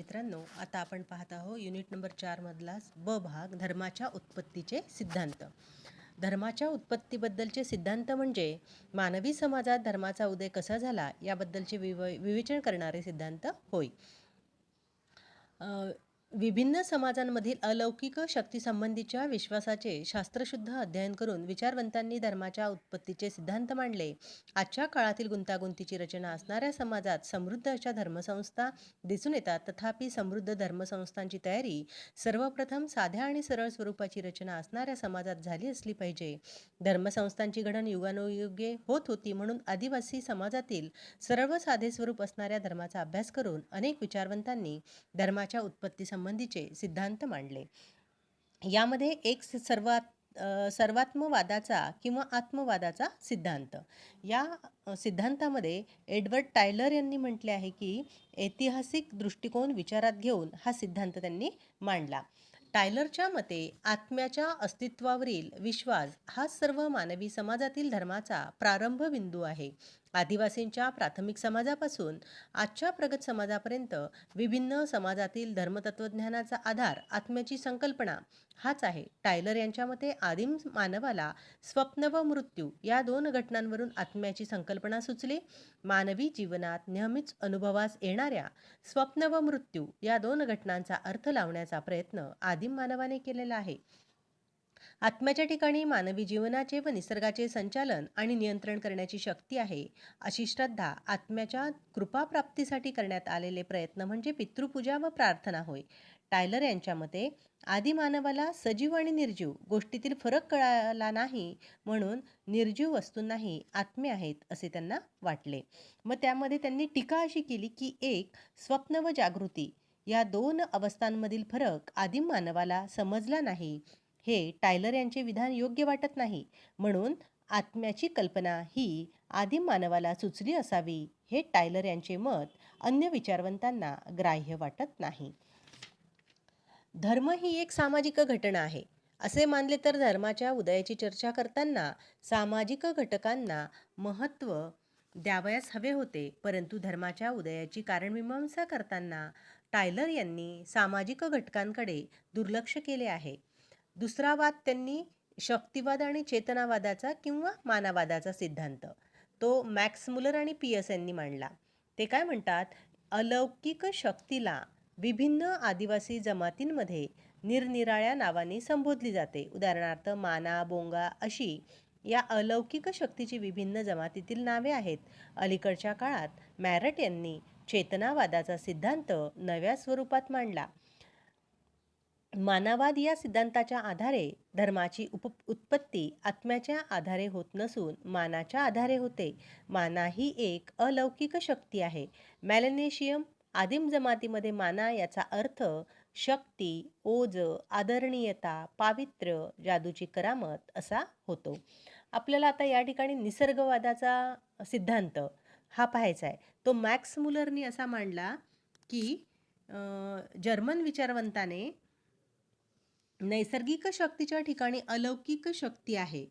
मित्रांनो आता आपण पाहत आहोत युनिट नंबर चारमधला ब भाग धर्माच्या उत्पत्तीचे सिद्धांत. धर्माच्या उत्पत्तीबद्दलचे सिद्धांत म्हणजे मानवी समाजात धर्माचा उदय कसा झाला याबद्दलचे विव विवेचन करणारे सिद्धांत होय. विभिन्न समाजांमधील अलौकिक शक्तीसंबंधीच्या विश्वासाचे शास्त्रशुद्ध अध्ययन करून विचारवंतांनी धर्माच्या उत्पत्तीचे सिद्धांत मांडले. आजच्या काळातील गुंतागुंतीची रचना असणाऱ्या समाजात समृद्ध अशा धर्मसंस्था दिसून येतात. तथापि समृद्ध धर्मसंस्थांची तयारी सर्वप्रथम साध्या आणि सरळ स्वरूपाची रचना असणाऱ्या समाजात झाली असली पाहिजे. धर्मसंस्थांची घडण युगानुयुगे होत होती म्हणून आदिवासी समाजातील सर्व साधे स्वरूप असणाऱ्या धर्माचा अभ्यास करून अनेक विचारवंतांनी धर्माच्या उत्पत्ती संबंधीचे सिद्धांत मांडले. यामध्ये एक सर्वात सर्वात्मवादाचा किंवा आत्मवादाचा सिद्धांत. या सिद्धांतामध्ये एडवर्ड टायलर यांनी म्हटले आहे की ऐतिहासिक दृष्टिकोन विचारात घेऊन हा सिद्धांत त्यांनी मांडला. टायलरच्या मते आत्म्याच्या अस्तित्वावरील विश्वास हा सर्व मानवी समाजातील धर्माचा प्रारंभ बिंदू आहे. आदिवासींच्या प्राथमिक समाजापासून आजच्या प्रगत समाजापर्यंत विभिन्न समाजातील धर्मतत्वज्ञानाचा आधार आत्म्याची संकल्पना हाच आहे. टायलर यांच्या मते आदिम मानवाला स्वप्न व मृत्यू या दोन घटनांवरून आत्म्याची संकल्पना सुचली. मानवी जीवनात नेहमीच अनुभवास येणाऱ्या स्वप्न व मृत्यू या दोन घटनांचा अर्थ लावण्याचा प्रयत्न आदि आदिम मानवाने केलेला आहे. आत्म्याच्या ठिकाणी मानवी जीवनाचे व निसर्गाचे संचालन आणि नियंत्रण करण्याची शक्ती आहे अशी श्रद्धा आत्म्याच्या कृपाप्राप्तीसाठी करण्यात आलेले प्रयत्न म्हणजे पितृपूजा व प्रार्थना होय. टायलर यांच्या मते आदिमानवाला सजीव आणि निर्जीव गोष्टीतील फरक कळाला नाही म्हणून निर्जीव वस्तूंनाही आत्मे आहेत असे त्यांना वाटले. मग त्यामध्ये त्यांनी टीका अशी केली की एक स्वप्न व जागृती या दोन अवस्थांमधील फरक आदिम मानवाला समजला नाही. हे टायलर यांचे विधान योग्य वाटत नाही. म्हणून आत्म्याची कल्पना ही आदिम मानवाला सुचली असावी. हे टायलर यांचे मत अन्य विचारवंतांना ग्राह्य वाटत नाही. धर्म ही एक सामाजिक घटना आहे. असे मानले तर धर्माच्या उदयाची चर्चा करताना सामाजिक घटकांना महत्त्व द्यावयास हवे होते. परंतु धर्माच्या उदयाची कारणमीमांसा करताना टायलर यांनी सामाजिक घटकांकडे दुर्लक्ष केले आहे. दुसरा वाद त्यांनी शक्तिवाद आणि चेतनावादाचा किंवा मानवादाचा सिद्धांत. तो मॅक्स मुलर आणि पियस यांनी मांडला. ते काय म्हणतात? अलौकिक शक्तीला विभिन्न आदिवासी जमातींमध्ये निरनिराळ्या नावांनी संबोधली जाते. उदाहरणार्थ माना बोंगा अशी या अलौकिक शक्तीची विभिन्न जमातीतील नावे आहेत. अलीकडच्या काळात मॅरट यांनी चेतनावादाचा सिद्धांत नव्या स्वरूपात मांडला. मानवाद या सिद्धांताच्या आधारे धर्माची उप उत्पत्ती आत्म्याच्या आधारे होत नसून मानाच्या आधारे होते. माना ही एक अलौकिक शक्ती आहे. मॅलेनेशियम आदिम जमातीमध्ये माना याचा अर्थ शक्ती ओज आदरणीयता पावित्र्य जादूची करामत असा होतो. आपल्याला आता या ठिकाणी निसर्गवादाचा सिद्धांत हा पाहायचा आहे. तो मॅक्स मुलरनी असा मांडला की जर्मन विचारवंताने नैसर्गिक शक्तीच्या ठिकाणी अलौकिक शक्ती आहे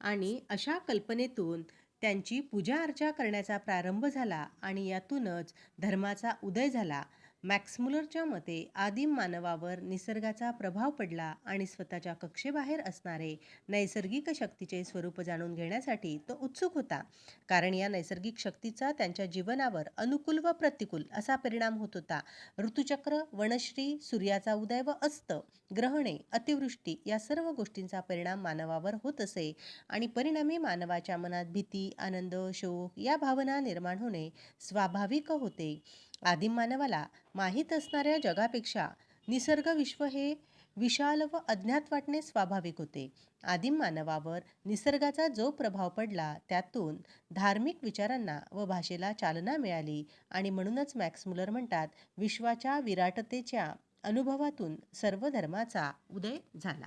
आणि अशा कल्पनेतून त्यांची पूजा अर्चा करण्याचा प्रारंभ झाला आणि यातूनच धर्माचा उदय झाला मॅक्समुलरच्या मते आदिम मानवावर निसर्गाचा प्रभाव पडला आणि स्वतःच्या कक्षेबाहेर असणारे नैसर्गिक शक्तीचे स्वरूप जाणून घेण्यासाठी तो उत्सुक होता. कारण या नैसर्गिक शक्तीचा त्यांच्या जीवनावर अनुकूल व प्रतिकूल असा परिणाम होत होता. ऋतुचक्र वनश्री सूर्याचा उदय व अस्त ग्रहणे अतिवृष्टी या सर्व गोष्टींचा परिणाम मानवावर होत असे आणि परिणामी मानवाच्या मनात भीती आनंद शोक या भावना निर्माण होणे स्वाभाविक होते. आदिम मानवाला माहीत असणाऱ्या जगापेक्षा निसर्ग विश्व हे विशाल व अज्ञात वाटणे स्वाभाविक होते. आदिम मानवावर निसर्गाचा जो प्रभाव पडला त्यातून धार्मिक विचारांना व भाषेला चालना मिळाली आणि म्हणूनच मॅक्स मुलर म्हणतात विश्वाच्या विराटतेच्या अनुभवातून सर्व धर्माचा उदय झाला.